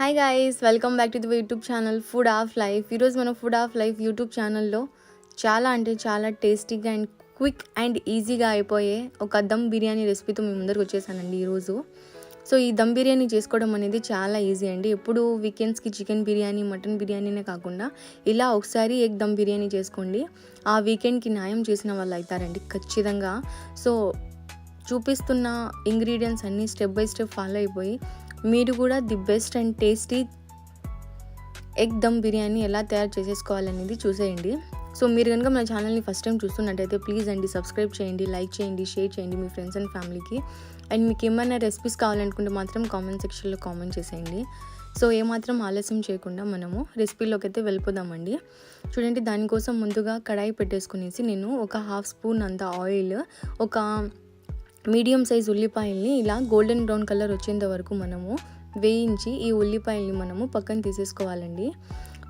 Hi guys welcome back to the YouTube channel food of life ఈరోజు మన food of life YouTube ఛానల్లో చాలా అంటే చాలా టేస్టీగా అండ్ క్విక్ అండ్ ఈజీగా అయిపోయే ఒక దమ్ బిర్యానీ రెసిపీతో మీ ముందరకు వచ్చేసానండి ఈరోజు సో ఈ దమ్ బిర్యానీ చేసుకోవడం అనేది చాలా ఈజీ అండి. ఎప్పుడు వీకెండ్స్కి చికెన్ బిర్యానీ మటన్ బిర్యానీనే కాకుండా ఇలా ఒకసారి ఎగ్ దమ్ బిర్యానీ చేసుకోండి. ఆ వీకెండ్కి న్యాయం చేసిన వాళ్ళు అవుతారండి ఖచ్చితంగా. సో చూపిస్తున్న ఇంగ్రీడియంట్స్ అన్నీ స్టెప్ బై స్టెప్ ఫాలో అయిపోయి మీరు కూడా the best and tasty egg dum biryani ఎలా తయారు చేసేసుకోవాలనేది చూసేయండి. సో మీరు కనుక మన ఛానల్ని ఫస్ట్ టైం చూస్తున్నట్టయితే ప్లీజ్ అండి సబ్స్క్రైబ్ చేయండి లైక్ చేయండి షేర్ చేయండి మీ ఫ్రెండ్స్ అండ్ ఫ్యామిలీకి. అండ్ మీకు ఏమైనా రెసిపీస్ కావాలనుకుంటే మాత్రం కామెంట్ సెక్షన్లో కామెంట్ చేసేయండి. సో ఏమాత్రం ఆలస్యం చేయకుండా మనము రెసిపీలోకి అయితే వెళ్ళిపోదామండి. చూడండి దానికోసం ముందుగా కడాయి పెట్టేసుకునేసి నేను ఒక హాఫ్ స్పూన్ అంత ఆయిల్ ఒక మీడియం సైజ్ ఉల్లిపాయల్ని ఇలా గోల్డెన్ బ్రౌన్ కలర్ వచ్చేంత వరకు మనము వేయించి ఈ ఉల్లిపాయల్ని మనము పక్కన తీసేసుకోవాలండి.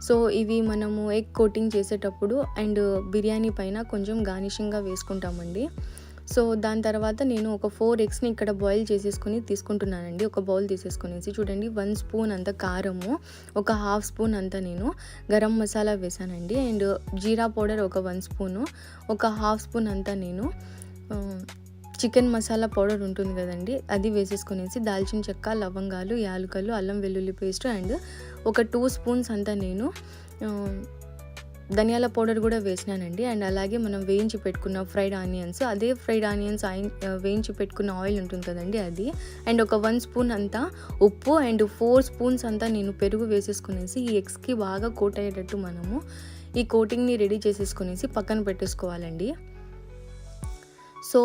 సో ఇవి మనము ఎగ్ కోటింగ్ చేసేటప్పుడు అండ్ బిర్యానీ పైన కొంచెం గార్నిషింగ్గా వేసుకుంటామండి. సో దాని తర్వాత నేను ఒక ఫోర్ ఎగ్స్ని ఇక్కడ బాయిల్ చేసేసుకుని తీసుకుంటున్నానండి. ఒక బౌల్ తీసేసుకునేసి చూడండి వన్ స్పూన్ అంత కారము ఒక హాఫ్ స్పూన్ అంత నేను గరం మసాలా వేసానండి. అండ్ జీరా పౌడర్ ఒక వన్ స్పూను ఒక హాఫ్ స్పూన్ అంతా నేను చికెన్ మసాలా పౌడర్ ఉంటుంది కదండి అది వేసేసుకునేసి దాల్చిన చెక్క లవంగాలు యాలకలు అల్లం వెల్లుల్లి పేస్ట్ అండ్ ఒక టూ స్పూన్స్ అంతా నేను ధనియాల పౌడర్ కూడా వేసినానండి. అండ్ అలాగే మనం వేయించి పెట్టుకున్న ఫ్రైడ్ ఆనియన్స్ అదే ఫ్రైడ్ ఆనియన్స్ వేయించి పెట్టుకున్న ఆయిల్ ఉంటుంది కదండి అది. అండ్ ఒక వన్ స్పూన్ అంతా ఉప్పు అండ్ ఫోర్ స్పూన్స్ అంతా నేను పెరుగు వేసేసుకునేసి ఈ ఎగ్స్కి బాగా కోట్ అయ్యేటట్టు మనము ఈ కోటింగ్ని రెడీ చేసేసుకునేసి పక్కన పెట్టేసుకోవాలండి. సో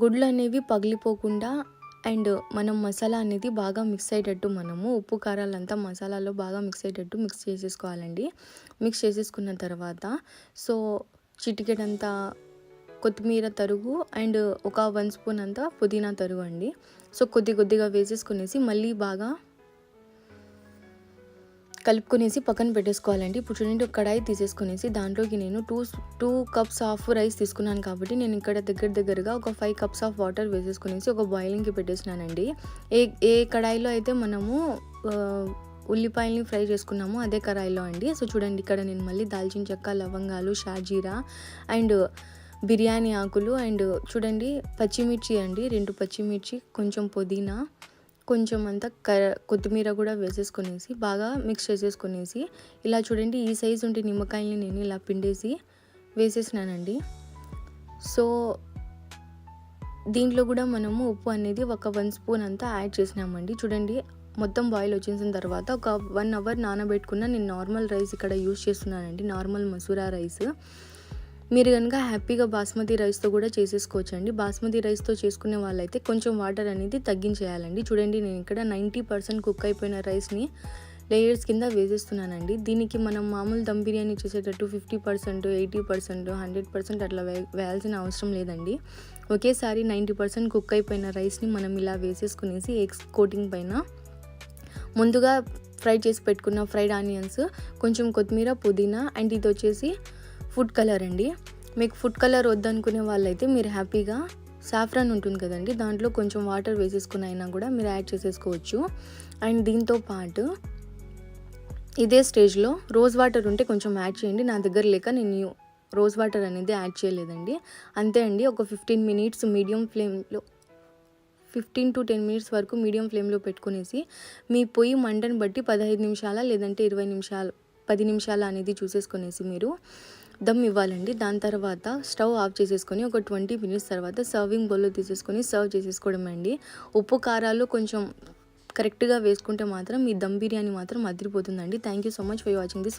గుడ్లు అనేవి పగిలిపోకుండా అండ్ మనం మసాలా అనేది బాగా మిక్స్ అయ్యేటట్టు మనము ఉప్పు కారాలంతా మసాలాలో బాగా మిక్స్ అయ్యేటట్టు మిక్స్ చేసేసుకోవాలండి. మిక్స్ చేసేసుకున్న తర్వాత సో చిటికెడంతా కొత్తిమీర తరుగు అండ్ ఒక వన్ స్పూన్ అంతా పుదీనా తరుగు అండి. సో కొద్ది కొద్దిగా వేసేసుకునేసి మళ్ళీ బాగా కలుపుకునేసి పక్కన పెట్టేసుకోవాలండి. ఇప్పుడు చూడండి కడాయి తీసేసుకునేసి దాంట్లోకి నేను two two cups of rice తీసుకున్నాను కాబట్టి నేను ఇక్కడ దగ్గర దగ్గరగా ఒక ఫైవ్ కప్స్ ఆఫ్ వాటర్ వేసేసుకునేసి ఒక బాయిలింగ్కి పెట్టేసినానండి. ఏ ఏ కడాయిలో అయితే మనము ఉల్లిపాయల్ని ఫ్రై చేసుకున్నాము అదే కడాయిలో అండి. సో చూడండి ఇక్కడ నేను మళ్ళీ దాల్చిన చెక్క లవంగాలు షాజీరా అండ్ బిర్యానీ ఆకులు అండ్ చూడండి పచ్చిమిర్చి అండి. రెండు పచ్చిమిర్చి కొంచెం పుదీనా కొంచెం అంతా కర కొత్తిమీర కూడా వేసేసుకునేసి బాగా మిక్స్ చేసేసుకునేసి ఇలా చూడండి ఈ సైజు ఉంటే నిమ్మకాయని నేను ఇలా పిండేసి వేసేసినానండి. సో దీంట్లో కూడా మనము ఉప్పు అనేది ఒక వన్ స్పూన్ అంతా యాడ్ చేసినామండి. చూడండి మొత్తం బాయిల్ వచ్చేసిన తర్వాత ఒక వన్ అవర్ నానబెట్టుకున్న నేను నార్మల్ రైస్ ఇక్కడ యూస్ చేస్తున్నానండి. నార్మల్ మసూరా రైస్ మీరు కనుక హ్యాపీగా బాస్మతి రైస్తో కూడా చేసేసుకోవచ్చండి. బాస్మతి రైస్తో చేసుకునే వాళ్ళైతే కొంచెం వాటర్ అనేది తగ్గించేయాలండి. చూడండి నేను ఇక్కడ నైంటీ పర్సెంట్ కుక్ అయిపోయిన రైస్ని లేయర్స్ కింద వేసేస్తున్నానండి. దీనికి మనం మామూలు దమ్ బిర్యానీ చేసేటట్టు fifty percent eighty percent hundred percent అట్లా వే వేయాల్సిన అవసరం లేదండి. ఒకేసారి నైంటీ పర్సెంట్ కుక్ అయిపోయిన రైస్ని మనం ఇలా వేసేసుకునేసి ఎగ్స్ కోటింగ్ పైన ముందుగా ఫ్రై చేసి పెట్టుకున్న ఫ్రైడ్ ఆనియన్స్ కొంచెం కొత్తిమీర పుదీనా అండ్ ఇది వచ్చేసి ఫుడ్ కలర్ అండి. మీకు ఫుడ్ కలర్ వద్దనుకునే వాళ్ళైతే మీరు హ్యాపీగా సాఫ్రాన్ ఉంటుంది కదండి. దాంట్లో కొంచెం వాటర్ వేసేసుకుని అయినా కూడా మీరు యాడ్ చేసేసుకోవచ్చు. అండ్ దీంతో పాటు ఇదే స్టేజ్లో రోజ్ వాటర్ ఉంటే కొంచెం యాడ్ చేయండి. నా దగ్గర లేక నేను రోజ్ వాటర్ అనేది యాడ్ చేయలేదండి. అంతే అండి ఒక ఫిఫ్టీన్ మినిట్స్ మీడియం ఫ్లేమ్లో ఫిఫ్టీన్ టు టెన్ మినిట్స్ వరకు మీడియం ఫ్లేమ్లో పెట్టుకునేసి మీ పొయ్యి మంటను బట్టి పదహైదు నిమిషాల లేదంటే ఇరవై నిమిషాలు పది నిమిషాలు అనేది చూసేసుకునేసి మీరు దమ్ ఇవ్వాలండి. దాని తర్వాత స్టవ్ ఆఫ్ చేసేసుకొని ఒక ట్వంటీ మినిట్స్ తర్వాత సర్వింగ్ బౌల్లో తీసేసుకొని సర్వ్ చేసేసుకోవడం అండి. ఉప్పు కారాలు కొంచెం కరెక్ట్గా వేసుకుంటే మాత్రం మీ దమ్ బిర్యానీ మాత్రం అదిరిపోతుందండి. Thank you so much for watching this